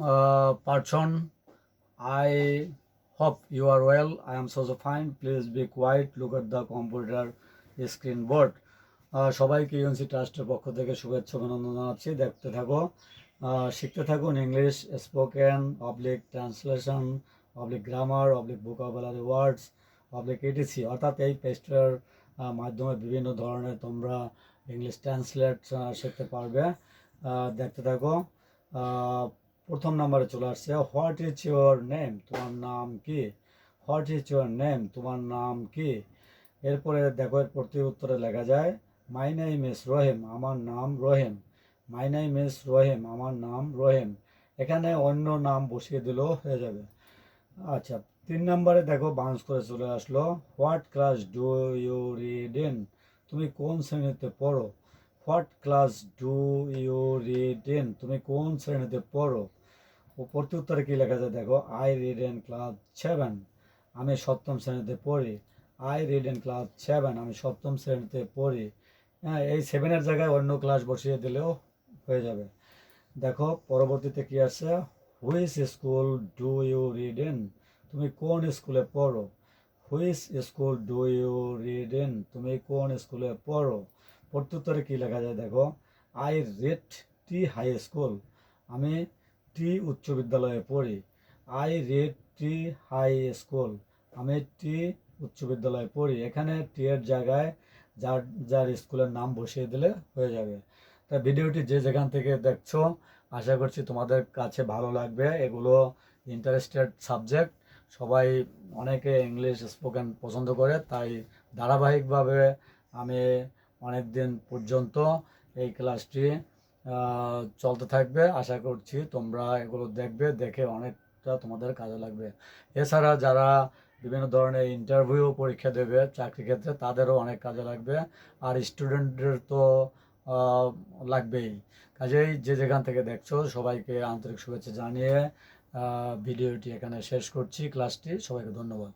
uh, person i hope you are well. I am so so fine. Please be quiet. Look computer screen board. আহ, সবাইকে UNC ট্রাস্টের পক্ষ থেকে শুভেচ্ছা অভিনন্দন জানাচ্ছি। দেখতে থাকো। শিখতে থাকুন English spoken oblique translation oblique grammar oblique vocabulary words oblique ETC অর্থাৎ এই পেস্টের মাধ্যমে বিভিন্ন ধরনের তোমরা ইংলিশ ট্রান্সলেট শিখতে পারবে। দেখতে থাকো। প্রথম নাম্বারে চলে আসছে হোয়াট ইজ ইউর নেম তোমার নাম কি? হোয়াট ইজ ইউর নেম তোমার নাম কি? এরপরে দেখো এর প্রতি উত্তরে লেখা যায় মাই নেম ইস রহিম আমার নাম রহিম মাই নেম ইস রহিম আমার নাম রহিম এখানে অন্য নাম বসিয়ে দিলেও হয়ে যাবে। আচ্ছা তিন নম্বরে দেখো বাউন্স করে চলে আসলো what class do you read in তুমি কোন শ্রেণীতে পড়ো? What class do you read in তুমি কোন শ্রেণীতে পড়ো? ও পড়তে উত্তরে কী লেখা যায় দেখো I read in class seven আমি সপ্তম শ্রেণীতে পড়ি। I read in class seven আমি সপ্তম শ্রেণীতে পড়ি। হ্যাঁ এই সেভেনের জায়গায় অন্য ক্লাস বসিয়ে দিলেও হয়ে যাবে। দেখো, পরবর্তীতে কি আছে which school do you read in তুমি কোন স্কুলে পড়ো? Which school do you read in তুমি কোন স্কুলে পড়ো? প্রত্যুত্তরে কী লেখা যায়? দেখো I read T high school আমি টি উচ্চ বিদ্যালয়ে পড়ি। I read T high school আমি টি উচ্চ বিদ্যালয়ে পড়ি। এখানে টি এর জায়গায় যার যার স্কুলের নাম বসিয়ে দিলে হয়ে যাবে। তা ভিডিওটি যে যেখান থেকে দেখছ, আশা করছি তোমাদের কাছে ভালো লাগবে। এগুলো ইন্টারেস্টেড সাবজেক্ট সবাই অনেকে ইংলিশ স্পোকেন পছন্দ করে, তাই ধারাবাহিকভাবে আমি অনেক দিন পর্যন্ত এই ক্লাসটি চলতে থাকবে। আশা করছি তোমরা এগুলো দেখবে, দেখে অনেকটা তোমাদের কাজে লাগবে। এছাড়া যারা বিভিন্ন ধরনের ইন্টারভিউ পরীক্ষা দেবে চাকরি ক্ষেত্রে, তাদেরও অনেক কাজে লাগবে। আর স্টুডেন্টদের তো লাগবেই। কাজেই যে যেখান থেকে দেখছ, সবাইকে আন্তরিক শুভেচ্ছা জানিয়ে ভিডিওটি এখানে শেষ করছি। ক্লাসটি, সবাইকে ধন্যবাদ।